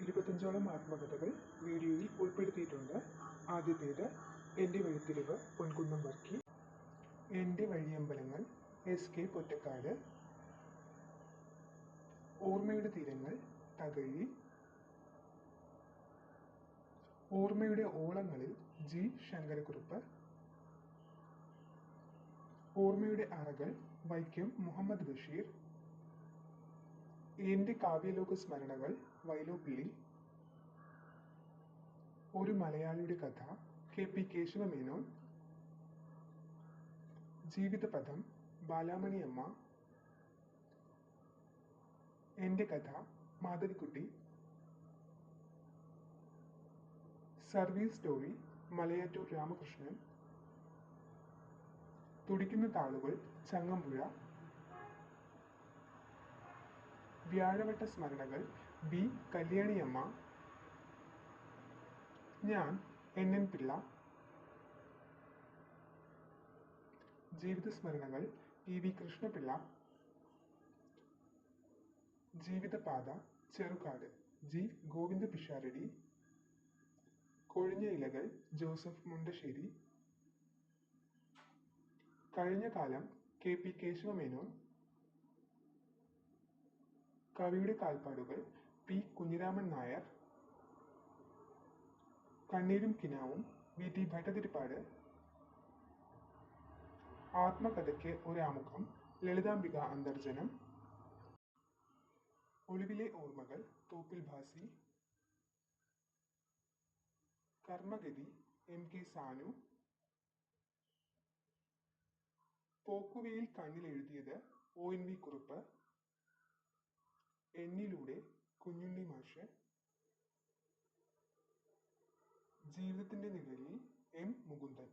അഞ്ചോളം ആത്മകഥകൾ വീഡിയോയിൽ ഉൾപ്പെടുത്തിയിട്ടുണ്ട്. ആദ്യത്തേത് എന്റെ വഴിത്തിരിവ് പൊൻകുന്നം വർക്കി എന്റെ വഴിയമ്പലങ്ങൾ എസ് കെ പൊറ്റക്കാട് ഓർമ്മയുടെ തീരങ്ങൾ തകഴി ഓർമ്മയുടെ ഓളങ്ങളിൽ ജി. ശങ്കരക്കുറുപ്പ് ഓർമ്മയുടെ അറകൾ വൈക്കം മുഹമ്മദ് ബഷീർ എന്റെ കാവ്യലോക സ്മരണകൾ വൈലോപ്പിള്ളി ഒരു മലയാളിയുടെ കഥ കെ പി കേശവമേനോൻ ജീവിതപഥം ബാലാമണിയമ്മ എന്റെ കഥ Madhavikutty. Service story Malayattoor Ramakrishnan. തുടിക്കുന്ന താളുകൾ ചങ്ങമ്പുഴ. വ്യാഴവട്ട സ്മരണകൾ ബി. കല്യാണിയമ്മ ഞാൻ എൻ. എൻ. പിള്ള. ജീവിത സ്മരണകൾ പി. വി. കൃഷ്ണപിള്ള. ജീവിതപാത ചെറുകാട് ജി. ഗോവിന്ദ പിഷാരടി. കൊഴിഞ്ഞ ഇലകൾ ജോസഫ് മുണ്ടശ്ശേരി. കഴിഞ്ഞ കാലം കെ. പി. കേശവമേനോൻ. കവിയുടെ കാൽപ്പാടുകൾ പി കുഞ്ഞിരാമൻ നായർ കണ്ണീരും കിനാവും വി ടി ഭട്ടതിരിപ്പാട് ആത്മകഥയ്ക്ക് ഒരാമുഖം ലളിതാംബിക അന്തർജനം ഒളിവിലെ ഓർമ്മകൾ തോപ്പിൽ ഭാസി കർമ്മഗതി എം കെ സാനു പോക്കുവെയിൽ കണ്ണിൽ എഴുതിയത് ഒ എൻ വി കുറുപ്പ് എന്നിലൂടെ കുഞ്ഞുണ്ണി മാഷ് ജീവിതത്തിന്റെ നിഴലിൽ എം മുകുന്ദൻ.